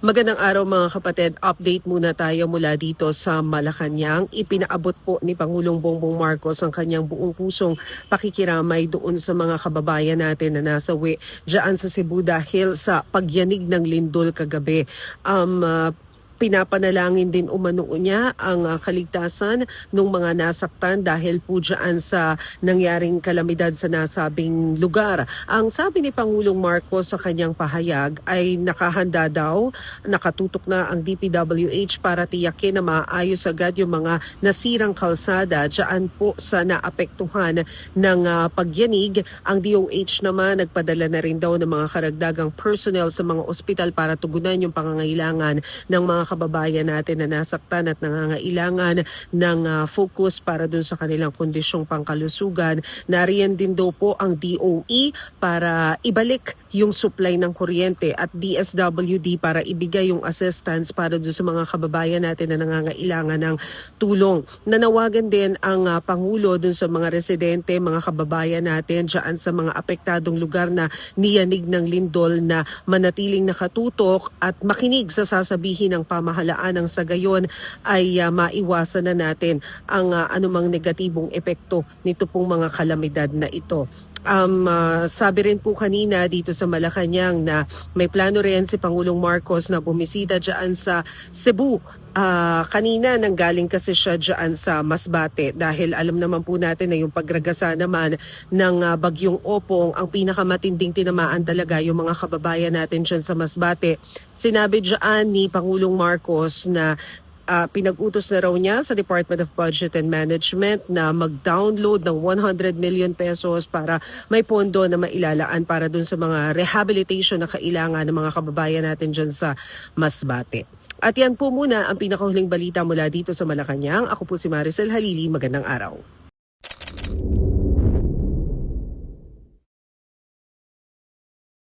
Magandang araw mga kapatid. Update muna tayo mula dito sa Malacanang. Ipinaabot po ni Pangulong Bongbong Marcos ang kanyang buong pusong pakikiramay doon sa mga kababayan natin na nasawi dyan sa Cebu dahil sa pagyanig ng lindol kagabi. Um, ah, pinapanalangin din umano niya ang ah, kaligtasan ng mga nasaktan dahil po dyan sa nangyaring kalamidad sa nasabing lugar. Ang sabi ni Pangulong Marcos sa kanyang pahayag ay nakahanda daw, nakatutok na ang DPWH para tiyakin na maayos agad yung mga nasirang kalsada dyan po sa naapektuhan ng ah, pagyanig. Ang DOH naman nagpadala na rin daw ng mga karagdagang personnel sa mga ospital para tugunan yung pangangailangan ng mga kababayan natin na nasaktan at nangangailangan ng ah, focus para dun sa kanilang kondisyong pangkalusugan. Nariyan din daw po ang DOE para ibalik yung supply ng kuryente at DSWD para ibigay yung assistance para dun sa mga kababayan natin na nangangailangan ng tulong. Nanawagan din ang ah, Pangulo dun sa mga residente, mga kababayan natin dyan sa mga apektadong lugar na niyanig ng lindol na manatiling nakatutok at makinig sa sasabihin ng pamahalaan ng sa gayon ay ah, maiwasan na natin ang ah, anumang negatibong epekto nito pong mga kalamidad na ito. Um, ah, sabi rin po kanina dito sa Malacanang na may plano rin si Pangulong Marcos na bumisita dyan sa Cebu Ah, kanina nanggaling kasi siya dyan sa Masbate dahil alam naman po natin na yung pagragasa naman ng ah, bagyong Opong ang pinakamatinding tinamaan talaga yung mga kababayan natin dyan sa Masbate. Sinabi dyan ni Pangulong Marcos na ah, pinag-utos na raw niya sa Department of Budget and Management na mag-download ng 100 million pesos para may pondo na mailalaan para dun sa mga rehabilitation na kailangan ng mga kababayan natin dyan sa Masbate. At yan po muna ang pinakahuling balita mula dito sa Malacanang. Ako po si Maricel Halili. Magandang araw.